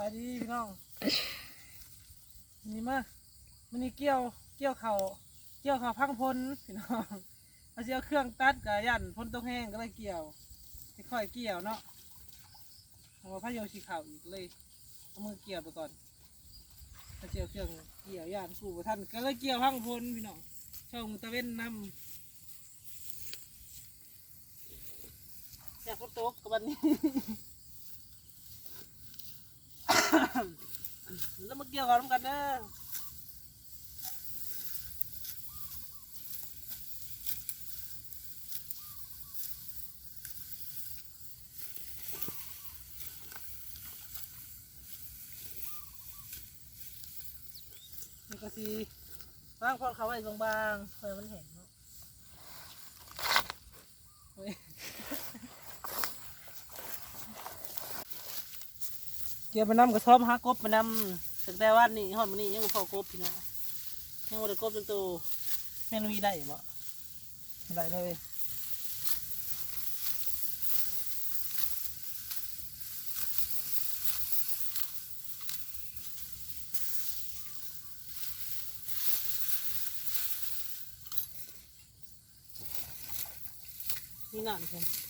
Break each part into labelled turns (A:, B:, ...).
A: วัสดีพี่น้อง นี่มามันนี่เกี่ยว เกี่ยวเขาเกี่ยวเขาพังพลพี่น้องเอาเสียเครื่องตัดกับยันพ้นตกแห้งก็เลยเกี่ยวค่อยเกี่ยวเนาะเอาพะโยชีเข่าอีกเลย เอามือเกี่ยวไปก่อนเอาเสียเครื่องเกี่ยวยันกูบ่ท่านก็เลยเกี่ยวพังพลพี่น้องช่องตะเว้นนำอยากฝนตกกับวันนี้ แล้วมาเกี่ยวกันกันเด้อนี่ก็สิบางคนเขาไว้บางๆเพื่อมันเห็นเนาะเว้ย เกี่ยวไปน้ำกระซ้อมหากบไปน้ำตั้งแต่วันนี้ฮอดมื้อนี้ยังบ่พอกบพี่น้องยังบ่ได้กบจังโตแม่นวีได้บ่ได้เลยนี่น้ำเพิ่น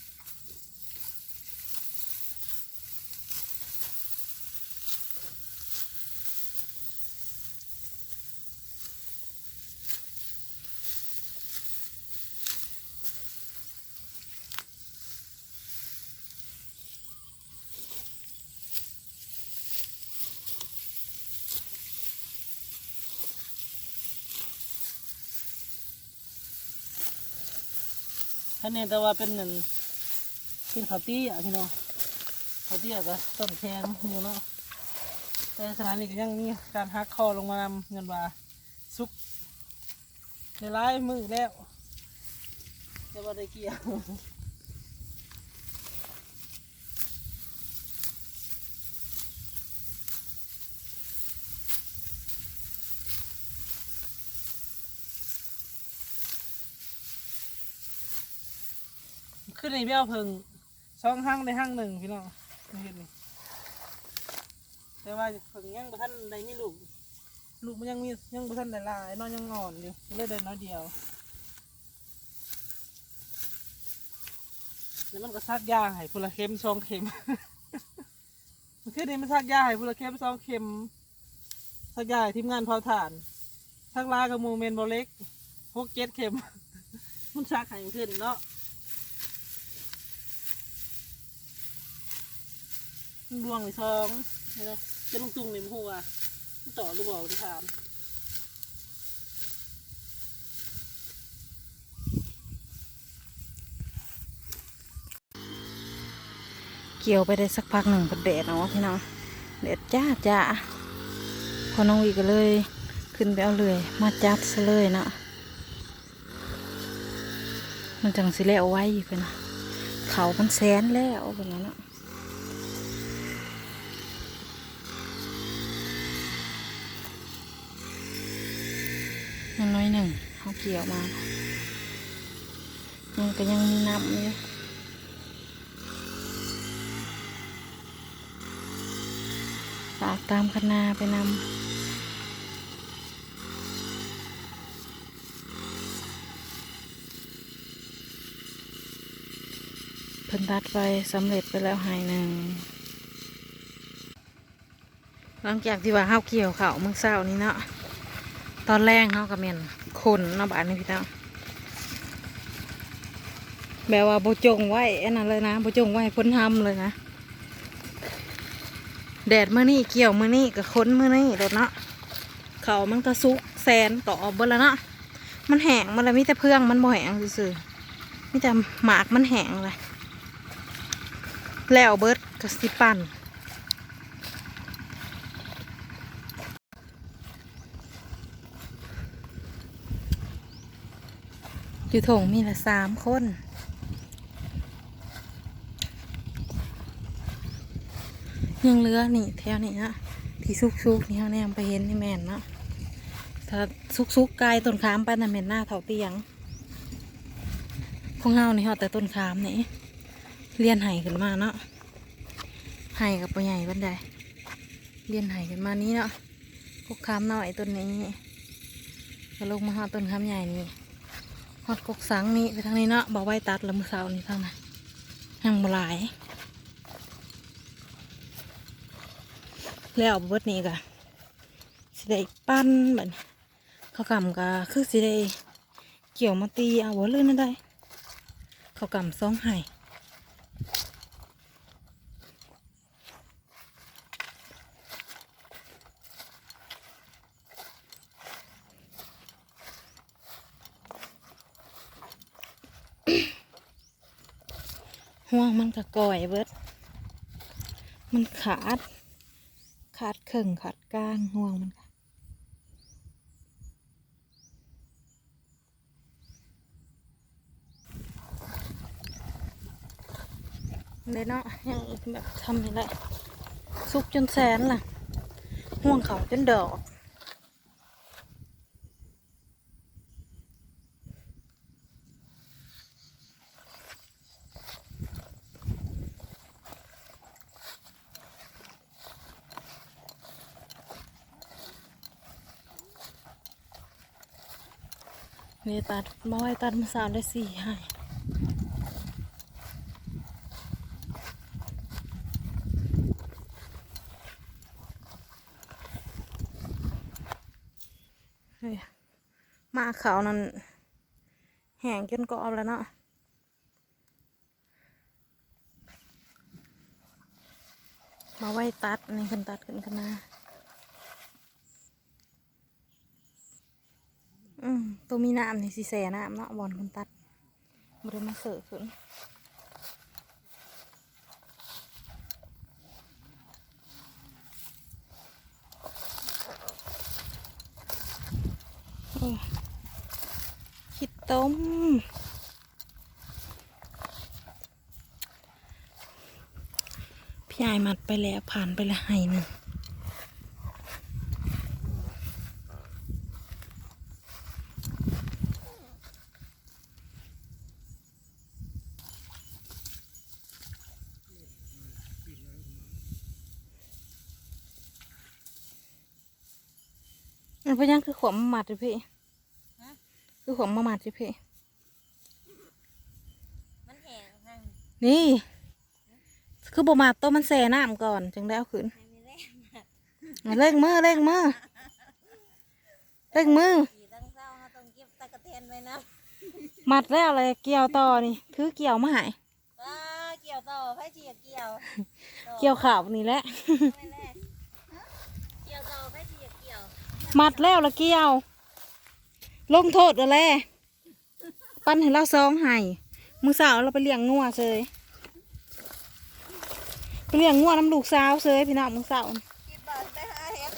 A: ท่านนี่แต่ว่าเป็นหนึ่งกินข้าวตี้ยพี่น้องข้าวตี้ยก็ต้นแข็งอยู่เนาะแต่สถานีก็ยังมีการหักคอลงมานำเงินว่าซุกในร้ายมือแล้วแต่ว่าได้เกี่ยว ขึ้นในเบี้ยวเพิงช่องห้างในห้างหนึ่งพี่น้องนี่เห็นนี่แต่ว่าเพิงยังบ่ทันได้มีลูก ลูกมันยังมียังบ่ทันได้ลายน้อยยังอ่อนอยู่เลยได้น้อยเดียว แล้วมันก็ซักยาให้พุละเข็มสองเข็มมันขึ้นนี่มันซักยาให้พุละเข็มสองเข็มซักยาให้ทีมงานเผาถ่านซักลากับมูเมนโบเล็กหกเจ็ดเข็ม มันซักให้ขึ้นเนาะ มันบวงไปสองเห็นไหมจะลุงตุงในหัวมันต่อหรือเปล่าที่ถาม
B: เกี่ยวไปได้สักพักหนึ่งก็แดดเนาะพี่น้องแดดจ้าจ้าพอน้องวีก็เลยขึ้นไปเอาเลยมาจัดซะเลยเนาะมันจังสิแล้วไว้อยู่กันนะเขามันแสนแล้วกันนเนาะ ยังน้อยหนึ่งเขาเกี่ยวมายังก็ยังมีน้ำอยู่ฝากตามคณาไปนำเพิ่นตัดไปสำเร็จไปแล้วหายหนึ่ง หลังจากที่ว่าเฮาเกี่ยวเขาวมื้อเช้านี้เนาะ ตอนแรกเฮาก็แม่นคนเนาะบ้านนี้พี่น้องแบบว่าโบจงไว้อันนั้นเลยนะโบจงไว้พ้นทำเลยนะ แดดเมื่อนี้เกี่ยวเมื่อนี้กับค้นเมื่อนี้รถเนาะเขามันก็ซุกแซนต่อเบิดแล้วเนาะมันแห้งมันเลยมีแต่เพื่องมันบ่แห้งซื่อๆมีแต่หมากมันแห้งเลยแล้วเบิร์ดกับสิปั่น อยู่ถงมีละสามคนยังเหลือนี่แถวนี้นะที่ซุกซุกนี่เขาแนมไปเห็นนี่แม่นเนาะถ้าซุกซุกๆไกลต้นขามไปน่ะแม่นหน้าเถาเตียงของเฮานี่เฮาแต่ต้นขามนี่เลียนไห้ขึ้นมาเนาะไห้กับปใหญ่บันไดเรียนไหกันมานี้เนาะกกคามหน่อยต้นนี้ก็ลงมาหาต้นคามใหญ่นี่ หอดกกสังนี่ไปทางนี้เนาะบอกไว้ตัดแล้วมือเสานี่ทางนั้นยังบ่หลาย แล้วเบิดนี้กะสิได้ปั้นแบบเขากำกะคือสิได้เกี่ยวมาตีเอาบ่ลื่นนั่นได้ เขากำสองไห้ มันกะก่อยเบิด มันขาด ขาดเข่งขาดก้างห่วงมันค่ะเลยเนาะยังแบบทำอะไรซุกจนแสนล่ะ ห่วงเขาจนดอก นี่ตัดมาไว้ตัดมาสามได้สี่ให้เฮ้ยมาเขานั่นแห้งจนกรอบแล้วเนาะมาไว้ตัดนี่คนตัดกันกันนะ อืม ตัวมีน้ำนี่สิแสน้ำเนาะบอลคนตัดบริมาเสิร์ฟขึ้นคิดต้มพี่ยายมัดไปแล้วผ่านไปและไห้หนึ่ง มันเป็นยังคือขวมมามัดจิพี่คือขวมมามัดจิพี่
C: มันแห้งห้าง
B: นี่ คือบ่มาต้มมันแส่น้ำก่อน จึงได้เอาขึ้น
C: ให้ไม่แรง
B: อะเร่งมือเร่งมือเร่งมือ
C: ขี่ตั้งเศร้าเขาต้องเก็บตะกะเทนไว้นะ
B: มัดแล้วอะไรเกี่ยวต่อนี่ถือเกี่ยวมาใหาย
C: ว้าเกี่ยวต่อไฟเฉียดเกี่ยว
B: เกี่ยวขาวนี่แหละ
C: ไม่แรกเกี่ยวต่อไฟเฉียดเกี่ยว
B: มัดแล้วละเกี่ยว ลงโทษอะไรปั้นให้เราซองให้มือสาวเราไปเลี้ยงงัวเซยไปเลี้ยงงัวน้ำลูกสาวเซยพี่น้องมือสาว
C: บาทไปหาเห็ด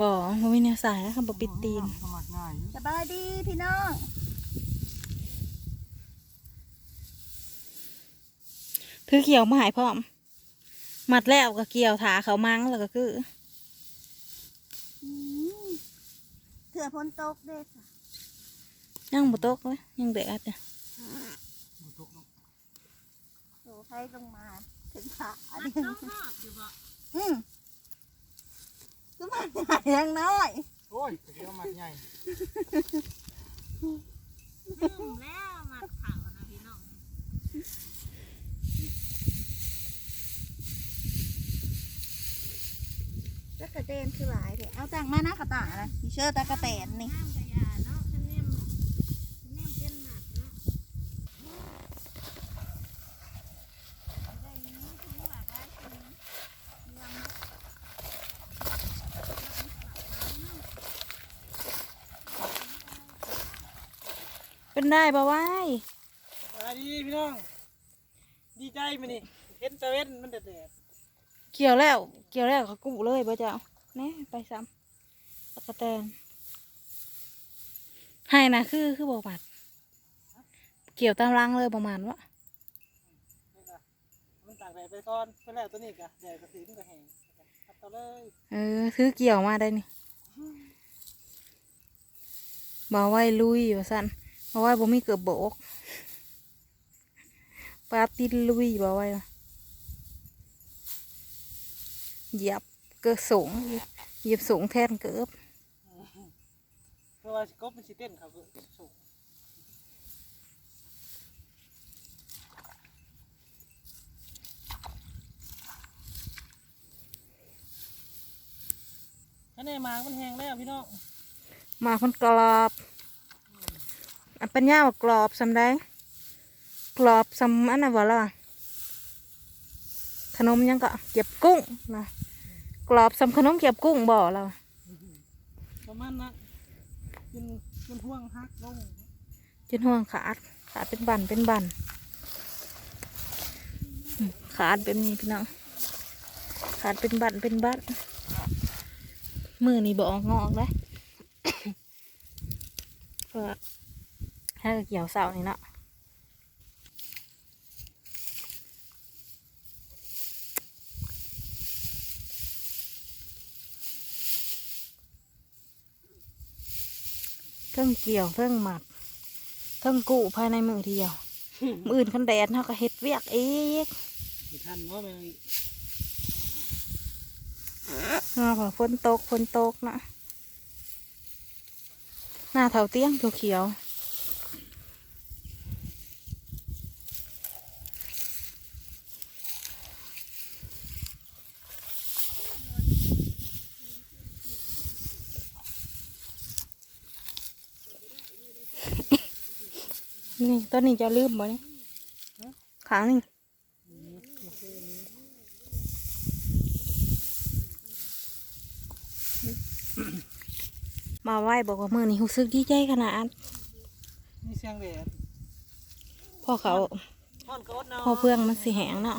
B: บ่บ่มีแนวสายแล้วค่ะบ่ปิดตีน
A: ส
C: บายดีพี่น้อง
B: ถือเกี่ยวมาใหายพร้อม มัดแล้วก็เกี่ยวถาเขามั้งแล้วก็คือ
C: เถื่อพ้นตกเด้อค่ะ
B: ยังบ่ตกเลยยังเด็กอะจ้ะ
A: บ่ตกเนาะ
C: โอ้ไฟลงมาถึงขาดิอืมก็มันใหญ่ยังน้อย
A: โอ้ยเดี๋ยวมัดใหญ่
C: แล้วมาข่าวนะพี่น้อง ตะกะเตนคือหลายเถอะเอาตังมานะกระตานะมีเชื่อตะกะเตนนี่
B: เป็นได้บ่าวาย
A: สวัสดีพี่น้อง ดีใจมั้นี่เห็นตะเว้นมันแดด
B: เกี่ยวแล้ว เกี่ยวแล้วก็กู้เลยบ่เจ้าแน่ไปซ้ำตะกะแตนให้นะคือคือบ่บัดเกี่ยวตามรังเลยประมาณว่า
A: ๆนี่ก็มันตากแดดไปก่อนเพื่อแล้วตัวนี้ก็แดดก็สีมันก็แห้งตัดต่อเลย
B: เออถือเกี่ยวมาได้นี่บ่าวายลุยว่าสั่นเพราะว่าบ่มีเกือบโบกปลาตินลุยบ่ไว้ล่ะ เหยียบเกือบสูงเหยียบสูงแทนเกือบ
A: เพราะว่ากบมันสิเต้นครับสูงอันนี้หมากมันแห้งแล้วพี่น้อง
B: หมาคนกรอบอันปัญญาว่ากรอบสำได้กรอบสำอันน่ะบ่ล่ะขนมยังก็เก็บกุ้งนะ กรอบสำขนมเก็บกุ้งบ่ล่ะ
A: ประมาณนั้นเป็นเป็นห่วงฮักลง
B: จนห่วงขาดขาดเป็นบันเป็นบันอืมขาดเป็นนี้พี่น้องขาดเป็นบันเป็นบันมือนี่บออกงอกเลยก็ถ้าเกี่ยวเสานี่เนาะ งเกี่ยวเทิงหมัดเทั้งกูภายในมือเดียว มืออื่นคันแดดเขาก็เฮ็ดเวียกเอง
A: สิทันเนาะแม่น
B: เอาพอฝนตกฝนตกนะหน้าเถาเตี้ยงเขียวๆ นี่ต้นนี้จะลืมบ่นี่ขางนี่มาไหว้บอกว่ามือนี้รู้สึกดีใจขนาด
A: มีเสียงแดด
B: พ่อเขา
A: ท่อนกดเนาะ
B: พ่อเพื่องมันสิแหงเนาะ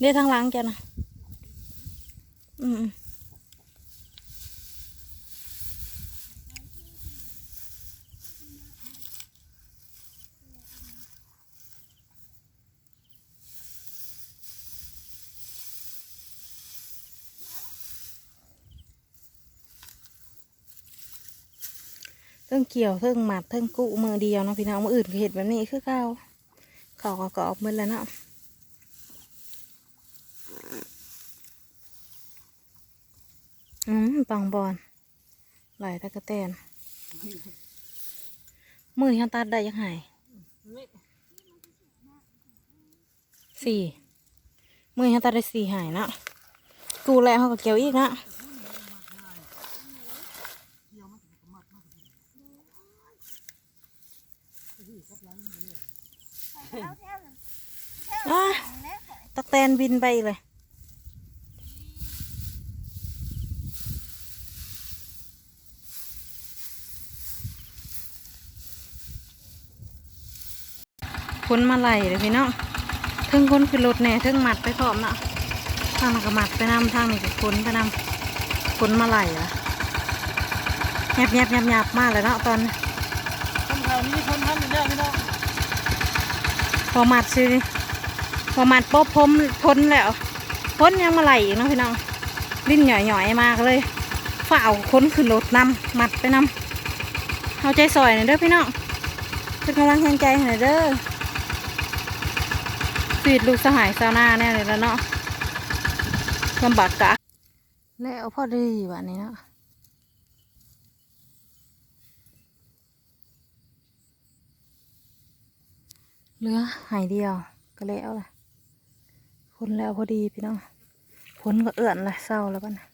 B: เรียกทางหล้างแกนะอืม ทิงเกี่ยวเทิงหมัดเทิงกุ้มือเดียวเนาะพี่น้องมืออื่นก็เห็ดแบบนี้คือเก่าเขาก็กรอบมืดแล้วเนาะอืมปังบอลไหลตะกะแตนมือที่เขาตัดได้ยังไงสี่มือที่เขาตัดได้สี่หายเนาะกูแล้วเขาก็เกี่ยวอีกนะ ตะแตนบินไปเลยคนมาไหลเลยพี่น้องเทิงคนขึ้นรถแน่เทิงหมัดไปพร้อมเนาะทางนั้นก็หมัดไปนำทางนี้ก็คนไปนำคนมาไหลละแยบแยบแยบแยบมากเลยเนาะตอนนี้
A: คนเขามีคนทันอยู่แล้วพี่น้อง
B: พอหมัดซื้อพอหมัดป๊บพ้มพ้นแล้วพ้นยังมาไหลอีกเนาะพี่น้องลิ้นหย่อยๆมากเลยฝ่าเอาคนขึ้นรถนำหมัดไปนำเอาใจซอยหน่อยเด้อพี่น้องเป็นกำลังแรงใจหน่อยเด้อฟีดลูกสหายซาวนาแน่เลยแล้วเนาะลำบากกะแล้วพอดีวันนี้เนาะ เหลือหายเดียวก็แล้วล่ะพ้นแล้วพอดีพี่น้องพ้นก็เอื่อนละเศร้าแล้วป่ะนะ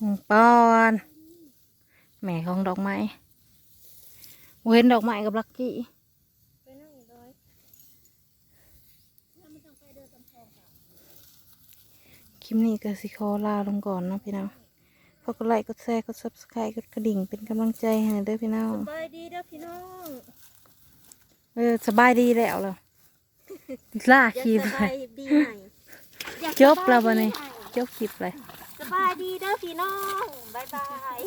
B: หงปอนแม่ของดอกไม้เว้นดอกไม้กับลักกี้คลิปนี้ก็สิขอลาลงก่อนเนาะพี่น้องฝากกดไลค์กดแชร์กด subscribe กดกระดิ่งเป็นกำลังใจให้เด้อพี่น้อง
C: ไปดีเด้อพี่น้อง
B: เออสบายดีแล้วเหรอล่าคลิป
C: ส
B: เล
C: บาย
B: ย
C: ดีไหนอยาก
B: จบแล้ว
C: ส
B: วัน
C: บายดี
B: นี้
C: ไห
B: จบคลิปเลย
C: สบายดีเด้อพี่น้องบายบาย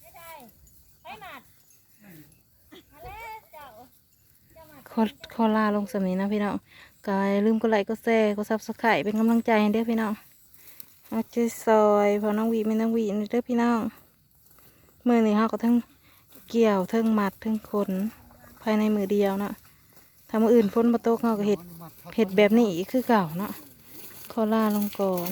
C: ไม่ได้ไปหมัดมาแล้วเจ้า
B: ขอขอลาลงสำนี้นะพี่น้องก็อย่าลืมกดไลค์กดแชร์กด subscribe เป็นกำลังใจให้เด้อพี่น้องเอาใจซอยพอน้องวีไม่น้องวีเด้อพี่น้อง มือนี้เขาก็ทั้งเกี่ยวทั้งมัดทั้งขนภายในมือเดียวเนาะทำมืออื่นฝนมาตกเขาก็เห็ดเห็ดแบบนี้อีกคือเก่าเนาะขอลาลงก่อน